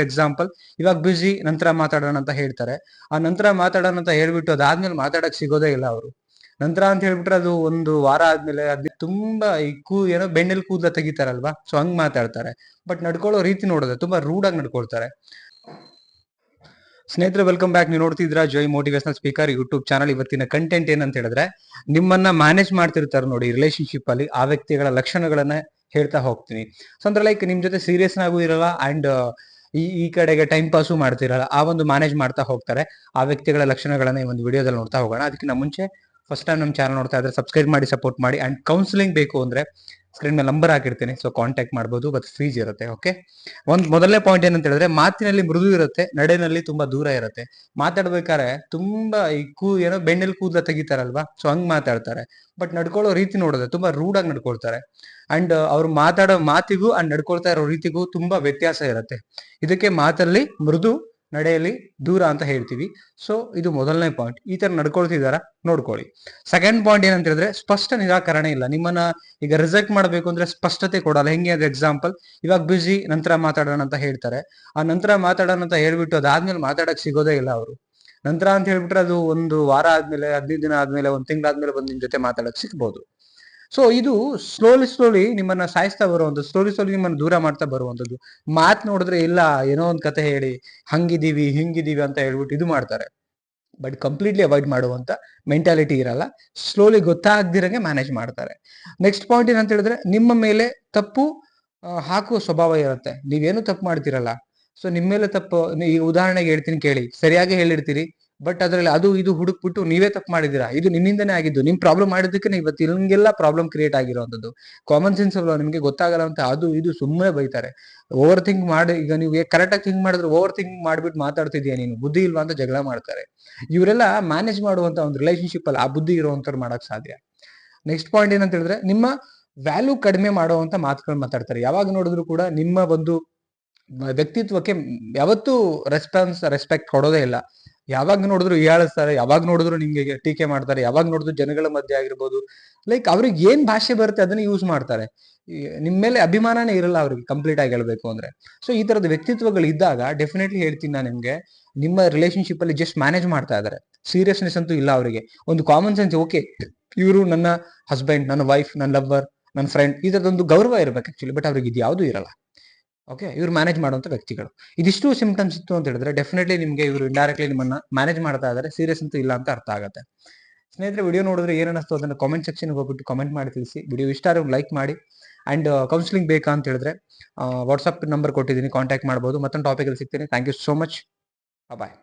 Example ಇವಾಗ busy ನಂತರ ಮಾತಾಡೋಣ ಅಂತ ಹೇಳ್ತಾರೆ. ಆ ನಂತರ ಮಾತಾಡೋಣ ಅಂತ ಹೇಳ್ಬಿಟ್ಟು ಅದಾದ್ಮೇಲೆ ಮಾತಾಡಕ್ ಸಿಗೋದೇ ಇಲ್ಲ ಅವರು. ನಂತರ ಅಂತ ಹೇಳ್ಬಿಟ್ರೆ ಅದು ಒಂದು ವಾರ ಆದ್ಮೇಲೆ ಅದ್ ತುಂಬಾ ಈ ಕೂ, ಏನೋ ಬೆಣ್ಣೆಲ್ ಕೂದಲ ತೆಗಿತಾರಲ್ವಾ? ಸೊ ಹಂಗ್ ಮಾತಾಡ್ತಾರೆ. ಬಟ್ ನಡ್ಕೊಳ್ಳೋ ರೀತಿ ನೋಡಿದ್ರೆ ತುಂಬಾ ರೂಡ್ ಆಗಿ ನಡ್ಕೊಳ್ತಾರೆ. ಸ್ನೇಹಿತರೆ ವೆಲ್ಕಮ್ ಬ್ಯಾಕ್ ನೀವು ನೋಡ್ತಿದ್ರ Joy motivational speaker YouTube channel ಇವತ್ತಿನ ಕಂಟೆಂಟ್ ಏನಂತ ಹೇಳಿದ್ರೆ, ನಿಮ್ಮನ್ನ ಮ್ಯಾನೇಜ್ ಮಾಡ್ತಿರ್ತಾರೆ ನೋಡಿ ರಿಲೇಶನ್ಶಿಪ್ ಅಲ್ಲಿ ಆ ವ್ಯಕ್ತಿಗಳ ಲಕ್ಷಣಗಳನ್ನ ಹೇಳ್ತಾ ಹೋಗ್ತೀನಿ. ಸೊ ಅಂದ್ರೆ ಲೈಕ್ ನಿಮ್ ಜೊತೆ ಸೀರಿಯಸ್ ಆಗೂ ಇರಲ್ಲ ಅಂಡ್ ಈ ಈ ಕಡೆಗೆ ಟೈಮ್ ಪಾಸು ಮಾಡ್ತಿರಲ್ಲ, ಆ ಒಂದು ಮ್ಯಾನೇಜ್ ಮಾಡ್ತಾ ಹೋಗ್ತಾರೆ. ಆ ವ್ಯಕ್ತಿಗಳ ಲಕ್ಷಣಗಳನ್ನ ಈ ಒಂದು ವಿಡಿಯೋದಲ್ಲಿ ನೋಡ್ತಾ ಹೋಗೋಣ. ಅದಕ್ಕಿಂತ ಮುಂಚೆ ಫಸ್ಟ್ ಟೈಮ್ ನಮ್ಮ ಚಾನಲ್ ನೋಡ್ತಾ ಇದ್ರೆ ಸಬ್ಸ್ಕ್ರೈಬ್ ಮಾಡಿ ಸಪೋರ್ಟ್ ಮಾಡಿ ಅಂಡ್ ಕೌನ್ಸಿಲಿಂಗ್ ಬೇಕು ಅಂದ್ರೆ ಸ್ಕ್ರೀನ್ ಮೇಲೆ ನಂಬರ್ ಹಾಕಿರ್ತೀನಿ. ಸೊ ಕಾಂಟ್ಯಾಕ್ಟ್ ಮಾಡ್ಬೋದು ಬಟ್ ಫ್ರೀಜ್ ಇರುತ್ತೆ ಓಕೆ ಒಂದ್, ಮೊದಲನೇ ಪಾಯಿಂಟ್ ಏನಂತ ಹೇಳಿದ್ರೆ, ಮಾತಿನಲ್ಲಿ ಮೃದು ಇರುತ್ತೆ, ನಡೆನಲ್ಲಿ ತುಂಬಾ ದೂರ ಇರುತ್ತೆ. ಮಾತಾಡ್ಬೇಕಾದ್ರೆ ತುಂಬಾ ಈ ಕೂ, ಏನೋ ಬೆಣ್ಣೆಲ್ ಕೂದಲ ತೆಗಿತಾರಲ್ವಾ? ಸೊ ಹಂಗ್ ಮಾತಾಡ್ತಾರೆ. ಬಟ್ ನಡ್ಕೊಳ್ಳೋ ರೀತಿ ನೋಡಿದ್ರೆ ತುಂಬಾ ರೂಡ್ ಆಗಿ ನಡ್ಕೊಳ್ತಾರೆ. ಅಂಡ್ ಅವ್ರು ಮಾತಾಡೋ ಮಾತಿಗೂ ಅಂಡ್ ನಡ್ಕೊಳ್ತಾ ಇರೋ ರೀತಿಗೂ ತುಂಬಾ ವ್ಯತ್ಯಾಸ ಇರುತ್ತೆ. ಇದಕ್ಕೆ ಮಾತಲ್ಲಿ ಮೃದು ನಡೆಯಲ್ಲಿ ದೂರ ಅಂತ ಹೇಳ್ತೀವಿ. ಸೊ ಇದು ಮೊದಲನೇ ಪಾಯಿಂಟ್ ಈ ತರ ನಡ್ಕೊಳ್ತಿದಾರ? ನೋಡ್ಕೊಳ್ಳಿ. ಸೆಕೆಂಡ್ ಪಾಯಿಂಟ್ ಏನಂತ ಹೇಳಿದ್ರೆ, ಸ್ಪಷ್ಟ ನಿರಾಕರಣೆ ಇಲ್ಲ. ನಿಮ್ಮನ್ನ ಈಗ ರಿಜೆಕ್ಟ್ ಮಾಡಬೇಕು ಅಂದ್ರೆ ಸ್ಪಷ್ಟತೆ ಕೊಡಲ್ಲ. ಹೆಂಗೆ ಅದು ಎಕ್ಸಾಂಪಲ್ ಇವಾಗ ಬ್ಯುಸಿ ನಂತರ ಮಾತಾಡೋಣ ಅಂತ ಹೇಳ್ತಾರೆ. ಆ ನಂತರ ಮಾತಾಡೋಣ ಅಂತ ಹೇಳ್ಬಿಟ್ಟು ಅದಾದ್ಮೇಲೆ ಮಾತಾಡಕ್ ಸಿಗೋದೇ ಇಲ್ಲ ಅವರು. ನಂತರ ಅಂತ ಹೇಳ್ಬಿಟ್ರೆ ಅದು ಒಂದು ವಾರ ಆದ್ಮೇಲೆ, ಹದಿನೈದು ದಿನ ಆದ್ಮೇಲೆ, ಒಂದ್ ತಿಂಗಳಾದ್ಮೇಲೆ ಬಂದು ನಿಮ್ ಜೊತೆ ಮಾತಾಡಕ್ ಸಿಗ್ಬೋದು. ಸೊ ಇದು ಸ್ಲೋಲಿ ಸ್ಲೋಲಿ ನಿಮ್ಮನ್ನ ಸಾಯಿಸ್ತಾ ಬರುವಂತದ್ದು ಸ್ಲೋಲಿ ಸ್ಲೋಲಿ ನಿಮ್ಮನ್ನ ದೂರ ಮಾಡ್ತಾ ಬರುವಂತದ್ದು ಮಾತ್ ನೋಡಿದ್ರೆ, ಇಲ್ಲ, ಏನೋ ಒಂದ್ ಕತೆ ಹೇಳಿ, ಹಂಗಿದೀವಿ, ಹಿಂಗಿದೀವಿ ಅಂತ ಹೇಳ್ಬಿಟ್ಟು ಇದು ಮಾಡ್ತಾರೆ. ಬಟ್ ಕಂಪ್ಲೀಟ್ಲಿ ಅವಾಯ್ಡ್ ಮಾಡುವಂತ ಮೆಂಟಾಲಿಟಿ ಇರಲ್ಲ. ಸ್ಲೋಲಿ ಗೊತ್ತಾಗ್ದಿರಂಗೆ ಮ್ಯಾನೇಜ್ ಮಾಡ್ತಾರೆ. ನೆಕ್ಸ್ಟ್ ಪಾಯಿಂಟ್ ಏನಂತ ಹೇಳಿದ್ರೆ, ನಿಮ್ಮ ಮೇಲೆ ತಪ್ಪು ಹಾಕುವ ಸ್ವಭಾವ ಇರುತ್ತೆ. ನೀವೇನು ತಪ್ಪು ಮಾಡ್ತಿರಲ್ಲ. ಸೊ ನಿಮ್ಮ ಮೇಲೆ ತಪ್ಪು, ಈ ಉದಾಹರಣೆಗೆ ಹೇಳ್ತೀನಿ ಕೇಳಿ. ಸರಿಯಾಗಿ ಹೇಳಿರ್ತೀರಿ. ಬಟ್ ಅದರಲ್ಲಿ ಅದು ಇದು ಹುಡುಕ್ಬಿಟ್ಟು ನೀವೇ ತಪ್ಪು ಮಾಡಿದೀರಾ ಇದು ನಿನ್ನಿಂದನೇ ಆಗಿದ್ದು. ನಿಮ್ ಪ್ರಾಬ್ಲಮ್ ಮಾಡಿದ್ದಕ್ಕೆ ಇವತ್ತು ಇಲ್ಲಂಗೆಲ್ಲ ಪ್ರಾಬ್ಲಮ್ ಕ್ರಿಯೇಟ್ ಆಗಿರುವಂತದ್ದು ಕಾಮನ್ ಸೆನ್ಸ್ ಅಲ್ವಾ? ನಿಮಗೆ ಗೊತ್ತಾಗಲ್ಲ ಅಂತ ಅದು ಇದು ಸುಮ್ಮನೆ ಬೈತಾರೆ. ಓವರ್ ಥಿಂಕ್ ಮಾಡಿ, ಈಗ ನೀವು ಕರೆಕ್ಟ್ ಆಗಿ ಥಿಂಕ್ ಮಾಡಿದ್ರೆ ಓವರ್ ಥಿಂಕ್ ಮಾಡ್ಬಿಟ್ಟು ಮಾತಾಡ್ತಿದ್ಯಾ ನೀನು? ಬುದ್ಧಿ ಇಲ್ವಾ ಅಂತ ಜಗಳ ಮಾಡ್ತಾರೆ. ಇವರೆಲ್ಲ ಮ್ಯಾನೇಜ್ ಮಾಡುವಂತ ಒಂದು ರಿಲೇಶನ್ಶಿಪ್ ಅಲ್ಲಿ ಆ ಬುದ್ಧಿ ಇರುವಂತವ್ರು ಮಾಡಕ್ ಸಾಧ್ಯ. ನೆಕ್ಸ್ಟ್ ಪಾಯಿಂಟ್ ಏನಂತ ಹೇಳಿದ್ರೆ, ನಿಮ್ಮ ವ್ಯಾಲ್ಯೂ ಕಡಿಮೆ ಮಾಡುವಂತ ಮಾತುಗಳು ಮಾತಾಡ್ತಾರೆ. ಯಾವಾಗ ನೋಡಿದ್ರು ಕೂಡ ನಿಮ್ಮ ಒಂದು ವ್ಯಕ್ತಿತ್ವಕ್ಕೆ ಯಾವತ್ತೂ ರೆಸ್ಪಾನ್ಸ್ ರೆಸ್ಪೆಕ್ಟ್ ಕೊಡೋದೇ ಇಲ್ಲ. ಯಾವಾಗ ನೋಡಿದ್ರು ಹೀಯಾಳಿಸ್ತಾರೆ ಯಾವಾಗ ನೋಡಿದ್ರು ನಿಮ್ಗೆ ಟೀಕೆ ಮಾಡ್ತಾರೆ, ಯಾವಾಗ ನೋಡಿದ್ರು ಜನಗಳ ಮಧ್ಯೆ ಆಗಿರ್ಬೋದು. ಲೈಕ್ ಅವ್ರಿಗೆ ಏನ್ ಭಾಷೆ ಬರುತ್ತೆ ಅದನ್ನ ಯೂಸ್ ಮಾಡ್ತಾರೆ. ನಿಮ್ಮ ನಿಮ್ ಮೇಲೆ ಅಭಿಮಾನನೇ ಇರಲ್ಲ ಅವ್ರಿಗೆ ಕಂಪ್ಲೀಟ್ ಆಗಿ ಹೇಳ್ಬೇಕು ಅಂದ್ರೆ. ಸೊ ಈ ತರದ ವ್ಯಕ್ತಿತ್ವಗಳು ಇದ್ದಾಗ ಡೆಫಿನೆಟ್ಲಿ ಹೇಳ್ತೀನಿ ನಾನು ನಿಮ್ಗೆ, ನಿಮ್ಮ ರಿಲೇಶನ್ಶಿಪ್ ಅಲ್ಲಿ ಜಸ್ಟ್ ಮ್ಯಾನೇಜ್ ಮಾಡ್ತಾ ಇದ್ದಾರೆ ಸೀರಿಯಸ್ನೆಸ್ ಅಂತೂ ಇಲ್ಲ ಅವರಿಗೆ. ಒಂದು ಕಾಮನ್ ಸೆನ್ಸ್ ಓಕೆ ಇವರು ನನ್ನ ಹಸ್ಬೆಂಡ್ ನನ್ನ ವೈಫ್ ನನ್ನ ಲವ್ವರ್ ನನ್ನ ಫ್ರೆಂಡ್ ಈ ತರದೊಂದು ಗೌರವ ಇರ್ಬೇಕು ಆಕ್ಚುಲಿ ಬಟ್ ಅವ್ರಿಗೆ ಇದು ಯಾವುದೂ ಇರಲ್ಲ. ಓಕೆ ಇವ್ರು ಮ್ಯಾನೇಜ್ ಮಾಡುವಂತ ವ್ಯಕ್ತಿಗಳು. ಇದಿಷ್ಟು ಸಿಂಪ್ಟಮ್ಸ್ ಇತ್ತು ಅಂತ ಹೇಳಿದ್ರೆ ಡೆಫಿನೆಟ್ಲಿ ನಿಮಗೆ ಇವರು ಇಂಡೈರೆಕ್ಟ್ಲಿ ನಿಮ್ಮನ್ನ ಮ್ಯಾನೇಜ್ ಮಾಡ್ತಾ ಇದ್ದಾರೆ ಸೀರಿಯಸ್ ಅಂತೂ ಇಲ್ಲ ಅಂತ ಅರ್ಥ ಆಗುತ್ತೆ. ಸ್ನೇಹಿತರೆ ವಿಡಿಯೋ ನೋಡಿದ್ರೆ ಏನ್ ಅದನ್ನು ಕಾಮೆಂಟ್ ಸೆಕ್ಷನ್ ಹೋಗ್ಬಿಟ್ಟು ಕಾಮೆಂಟ್ ಮಾಡಿ ತಿಳಿಸಿ. ವಿಡಿಯೋ ಇಷ್ಟ ಆದ್ರೆ ಲೈಕ್ ಮಾಡಿ ಅಂಡ್ ಕೌನ್ಸಿಲಿಂಗ್ ಬೇಕಾ ಅಂತ ಹೇಳಿದ್ರೆ ವಾಟ್ಸಪ್ ನಂಬರ್ ಕೊಟ್ಟಿದ್ದೀನಿ ಕಾಂಟ್ಯಾಕ್ಟ್ ಮಾಡ್ಬೋದು. ಮತ್ತೊಂದು ಟಾಪಿಕಲ್ಲಿ ಸಿಗ್ತೀನಿ. Thank you so much bye